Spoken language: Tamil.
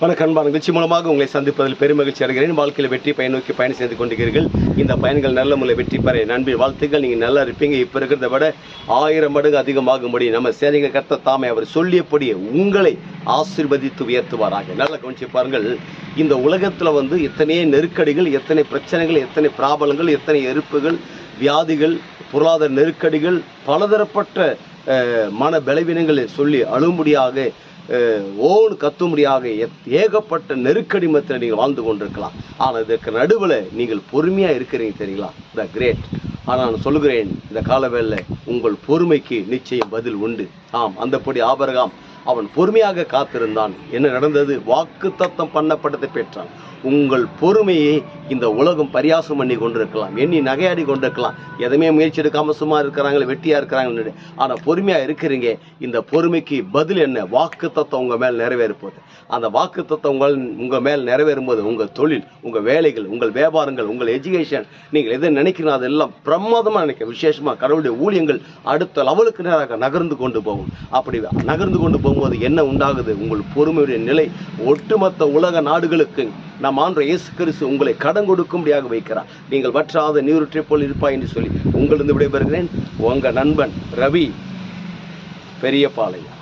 வணக்கம் அன்பான நிகழ்ச்சி மூலமாக உங்களை சந்திப்பதில் பெருமகிழ்ச்சி அடைகிறேன். வாழ்க்கையில் வெற்றி பயன் நோக்கி பயணம் செய்து கொண்டிருக்கிறீர்கள். இந்த பயன்கள் நல்ல முறை வெற்றி பெற நண்பின் வாழ்த்துக்கள். நீங்கள் நல்லா இருப்பீங்க. இப்போ இருக்கிறத விட ஆயிரம் மடங்கு அதிகமாகும்படி நம்ம சேனைகள் கர்த்த தாமே அவர் சொல்லியபடி உங்களை ஆசிர்வதித்து உயர்த்துவாராக. நல்லா கவனிச்சு பாருங்கள். இந்த உலகத்தில் வந்து எத்தனையே நெருக்கடிகள் எத்தனை பிரச்சனைகள் எத்தனை பிராபலங்கள் எத்தனை எருப்புகள் வியாதிகள் பொருளாதார நெருக்கடிகள் பலதரப்பட்ட மன பலவீனங்களை சொல்லி அழும்படியாக ஓன் கத்தும்படியாக எத்- ஏகப்பட்ட நெருக்கடி மத்தியில் நீங்கள் வாழ்ந்து கொண்டிருக்கலாம். ஆனால் இதற்கு நடுவில் நீங்கள் பொறுமையாக இருக்கிறீங்க தெரியுங்களா? த கிரேட் ஆனால் நான் சொல்லுகிறேன் இந்த காலவேல உங்கள் பொறுமைக்கு நிச்சயம் பதில் உண்டு. ஆம் அந்தப்படி ஆபரகாம் அவன் பொறுமையாக காத்திருந்தான். என்ன நடந்தது? வாக்கு தத்தம் பண்ணப்பட்டதை பெற்றான். உங்கள் பொறுமையை இந்த உலகம் பரியாசம் பண்ணி கொண்டிருக்கலாம். எண்ணி நகையாடி கொண்டிருக்கலாம். எதுவுமே முயற்சி எடுக்காம சும்மா இருக்கிறாங்களே வெட்டியாக இருக்கிறாங்கன்னு ஆனால் பொறுமையாக இருக்கிறீங்க. இந்த பொறுமைக்கு பதில் என்ன? வாக்கு தத்துவம் உங்கள் மேல் நிறைவேறுப்போது அந்த வாக்கு தத்துவம் உங்கள் உங்கள் மேல் நிறைவேறும் போது உங்கள் தொழில் உங்கள் வேலைகள் உங்கள் வியாபாரங்கள் உங்கள் எஜுகேஷன் நீங்கள் எதை நினைக்கிறீங்க அதெல்லாம் பிரமாதமாக நினைக்க. விசேஷமாக கடவுளுடைய ஊழியங்கள் அடுத்த லெவலுக்கு நேராக நகர்ந்து கொண்டு போகும். அப்படி நகர்ந்து கொண்டு போகும்போது என்ன உண்டாகுது? உங்கள் பொறுமையுடைய நிலை ஒட்டுமொத்த உலக நாடுகளுக்கு நம் ஆண்டு இயேசு கிறிஸ்து உங்களை கடன் கொடுக்கும்படியாக வைக்கிறார். நீங்கள் வற்றாத நீருற்றை போல் இருப்பாய் என்று சொல்லி உங்களிருந்து விடைபெறுகிறேன். உங்கள் நண்பன் ரவி பெரியபாளையம்.